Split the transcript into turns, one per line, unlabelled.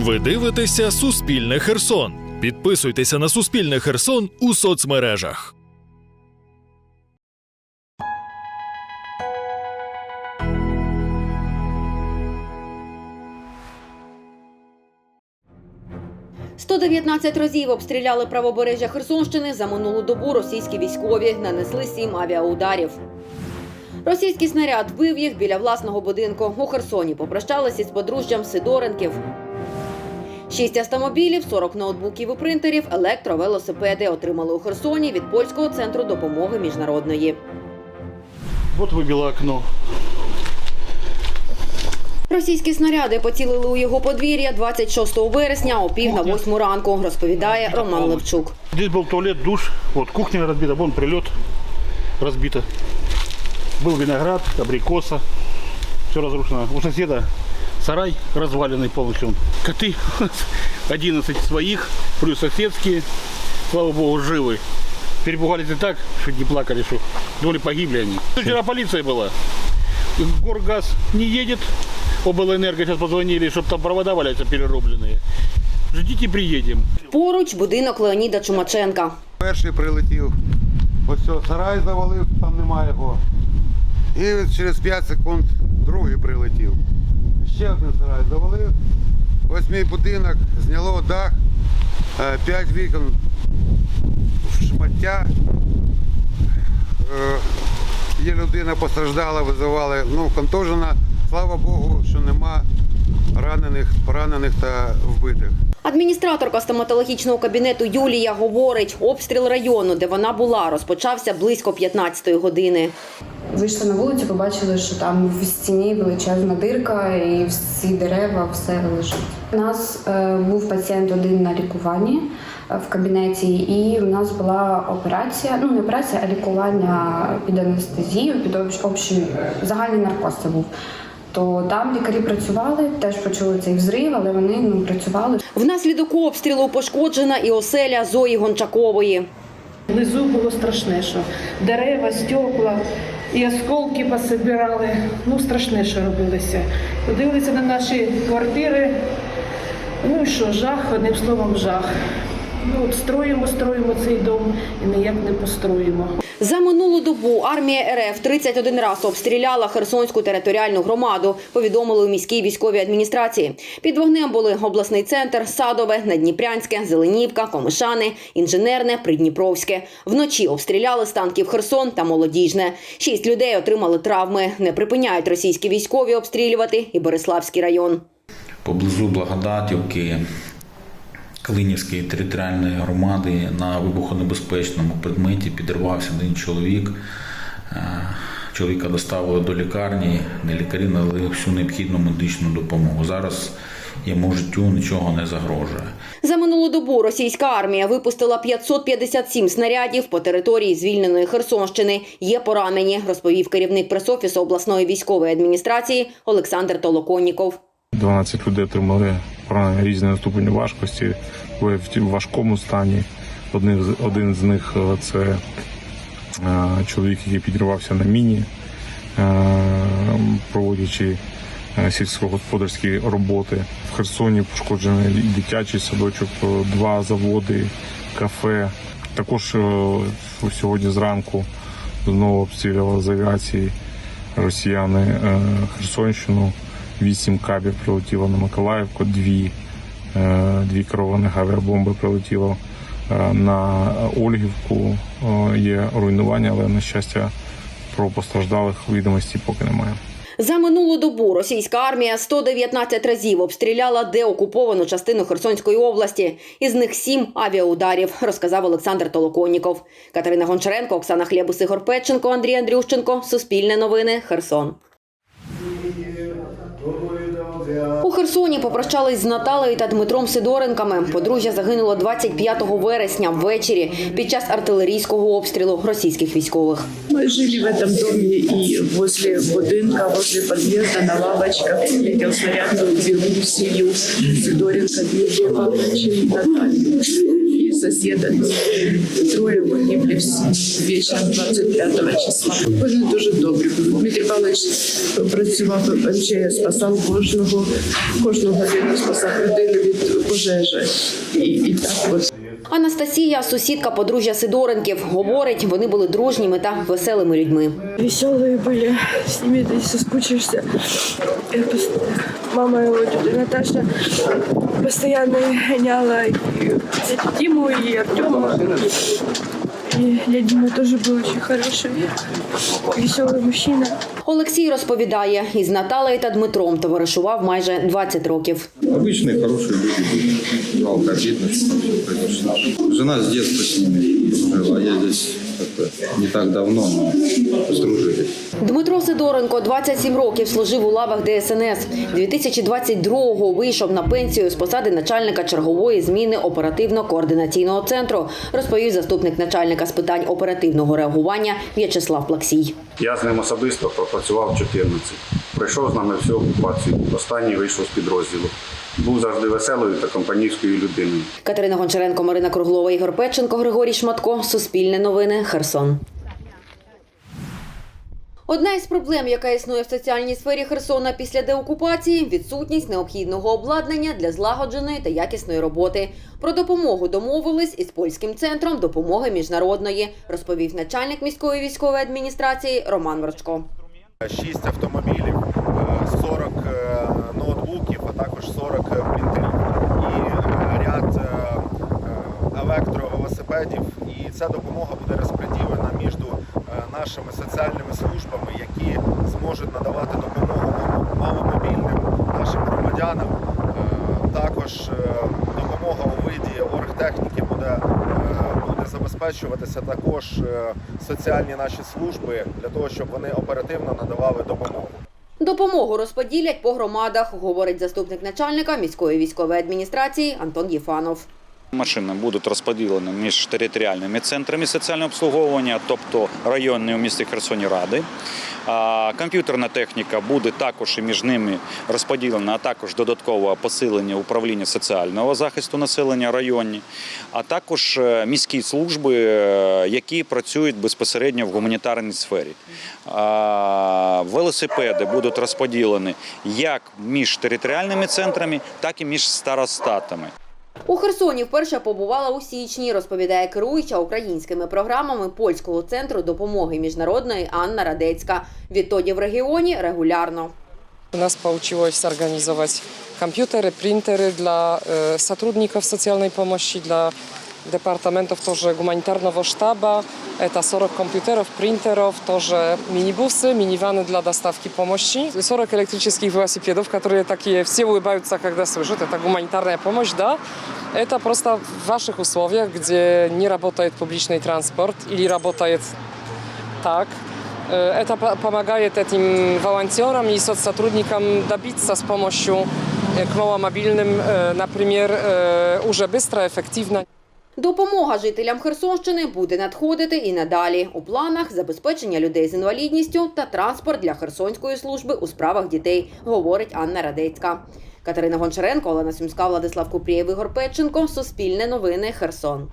Ви дивитеся Суспільне Херсон. Підписуйтеся на Суспільне Херсон у соцмережах.
– 119 разів обстріляли правобережжя Херсонщини за минулу добу. Російські військові нанесли сім авіаударів. Російський снаряд вбив їх біля власного будинку. У Херсоні попрощалися з подружжям Сидоренків. Шість автомобілів, 40 ноутбуків і принтерів, електровелосипеди отримали у Херсоні від польського центру допомоги міжнародної.
Вот выбило окно.
Російські снаряди поцілили у його подвір'я 26 вересня о пів на восьму ранку, розповідає Роман Левчук.
Здесь был туалет, душ, вот кухня разбита, вон прилет разбито. Был виноград, абрикоса, все разрушено. У соседа сарай разваленный полностью. Коты 11 своих, плюс соседские, слава богу, живы. Перепугались и так, что не плакали, что думали погибли они. Вчера полиция была. Горгаз не едет, облэнерго сейчас позвонили, чтобы там провода валяются перерубленные. Ждите, приедем.
Поруч будинок Леоніда Чумаченка.
Перший прилетів, ось цього сарай завалив, там немає його. І через 5 секунд другий прилетів. Ще один завалив. Ось мій будинок, зняло дах, п'ять вікон в шмаття. Е, Є людина постраждала, визивали, ну, контужена. Слава Богу, що нема ранених, поранених та вбитих.
Адміністраторка стоматологічного кабінету Юлія говорить, обстріл району, де вона була, розпочався близько 15-ї години.
Вийшли на вулицю, побачили, що там в стіні величезна дирка і всі дерева, все лежить. У нас е, був пацієнт один на лікуванні е, в кабінеті, і у нас була операція, ну не операція, а лікування під анестезією, під общ- общий загальний наркоз це був. То там лікарі працювали, теж почули цей взрив, але вони ну, працювали.
Внаслідок обстрілу пошкоджена і оселя Зої Гончакової.
Внизу було страшне, що дерева, стекла і осколки пособирали. Ну, страшне, що робилося. Подивилися на наші квартири. Ну і що, жах, одним словом, жах. Ну, от строїмо, строїмо цей дом і ніяк не построїмо.
За минулу добу армія РФ 31 раз обстріляла Херсонську територіальну громаду, повідомили у міській військовій адміністрації. Під вогнем були обласний центр, Садове, Надніпрянське, Зеленівка, Комишани, Інженерне, Придніпровське. Вночі обстріляли з танків Херсон та Молодіжне. Шість людей отримали травми. Не припиняють російські військові обстрілювати і Бориславський район.
поблизу Благодатівки Калинівської територіальної громади на вибухонебезпечному предметі підірвався один чоловік. Е, Чоловіка доставили до лікарні, де лікарі надали всю необхідну медичну допомогу. Зараз йому життю нічого не загрожує.
За минулу добу російська армія випустила 557 снарядів по території звільненої Херсонщини. Є поранені, розповів керівник пресофісу обласної військової адміністрації Олександр Толоконніков.
12 людей отримали поранення різної ступені важкості в важкому стані. Один, один з них е, це е, чоловік, який підірвався на міні, е, проводячи сільськогосподарські роботи. В Херсоні пошкоджений дитячий садочок, два заводи, кафе. Також сьогодні зранку знову обстрілювали з авіації росіяни Херсонщину. Вісім кабів прилетіло на Миколаївку, дві, е, дві керованих авіабомби прилетіло е, на Ольгівку. Е, Є руйнування, але на щастя про постраждалих відомості поки немає.
За минулу добу російська армія 119 разів обстріляла деокуповану частину Херсонської області. Із них сім авіаударів, розказав Олександр Толоконніков. Катерина Гончаренко, Оксана Хлєбус, Ігор Петченко, Андрій Андрющенко. Суспільне новини. Херсон. Херсоні попрощались з Наталею та Дмитром Сидоренками. Подружжя загинуло 25 вересня ввечері під час артилерійського обстрілу російських військових.
Мы жили в этом доме и возле будинка, возле подъезда на лавочках летел снаряд, мы убил семью Сидоренко, Дмитрия Соседа. Трое погибли вечером 25 числа. Вони дуже добрі. Дмитрий Павлович працював МЧС, спасав кожного, кожного годину спасав людину від пожежі. І, і так от
Анастасія, сусідка подружжя Сидоренків, говорить, вони були дружніми та веселими людьми.
веселые были, с ними ты соскучишься. Я пос- Мама его, тетя Наташа, постоянно гоняла и дядю Диму, и Артема. И дядя Дима тоже был очень хороший, веселый мужчина.
Олексій розповідає, із Наталею та Дмитром товаришував майже 20 років.
Обычные хорошие люди были. Жалко бедность, конечно. Жена с детства с ними жила. Я здесь как-то не так давно, но сдружились.
Дмитро Сидоренко 27 років служив у лавах ДСНС. 2022-го вийшов на пенсію з посади начальника чергової зміни оперативно-координаційного центру, розповів заступник начальника з питань оперативного реагування В'ячеслав Плаксій.
Я з ним особисто пропрацював 14. Пройшов з нами всю окупацію. Останній вийшов з підрозділу. Був завжди веселою та компанійською людиною.
Катерина Гончаренко, Марина Круглова, Ігор Печенко, Григорій Шматко. Суспільне новини. Херсон. Одна із проблем, яка існує в соціальній сфері Херсона після деокупації відсутність необхідного обладнання для злагодженої та якісної роботи. Про допомогу домовились із польським центром допомоги міжнародної, розповів начальник міської військової адміністрації Роман Ворчко.
6 автомобілів, е, 40 е, ноутбуків, а також 40 принтерів і е, ряд е, е, електровелосипедів. І ця допомога буде розподілена між е, нашими соціальними службами, які зможуть надавати допомогу маломобільним нашим громадянам. Е, Також е, допомога у виді оргтехніки буде, буде забезпечуватися також соціальні наші служби для того, щоб вони оперативно надавали допомогу.
Допомогу розподілять по громадах, говорить заступник начальника міської військової адміністрації Антон Єфанов.
Машини будуть розподілені між територіальними центрами соціального обслуговування, тобто районні у місті Херсоні ради. Комп'ютерна техніка буде також і між ними розподілена, а також додаткове посилення управління соціального захисту населення районні, а також е, міські служби, е, які працюють безпосередньо в гуманітарній сфері. Велосипеди будуть розподілені як між територіальними центрами, так і між старостатами.
У Херсоні вперше побувала у січні, розповідає керуюча українськими програмами польського центру допомоги міжнародної Анна Радецька. Відтоді в регіоні регулярно.
У нас получилось организовать компьютеры, принтеры для э, сотрудников социальной помощи, для департаментов тоже гуманитарного штаба. Это 40 компьютеров, принтеров, тоже мини-бусы, миниваны для доставки помощи. 40 электрических велосипедов, которые такие, все улыбаются, когда слышат. Это гуманитарная помощь, да. Это просто в ваших условиях, где не работает публичный транспорт или работает так. Э, Это по- помогает этим волонтерам и соцсотрудникам добиться с помощью э, к маломобильным, э, например, э, уже быстро, эффективно.
Допомога жителям Херсонщини буде надходити і надалі. У планах забезпечення людей з інвалідністю та транспорт для Херсонської служби у справах дітей, говорить Анна Радецька. Катерина Гончаренко, Олена Сімська, Владислав Купрієв, Ігор Печенко. Суспільне новини. Херсон.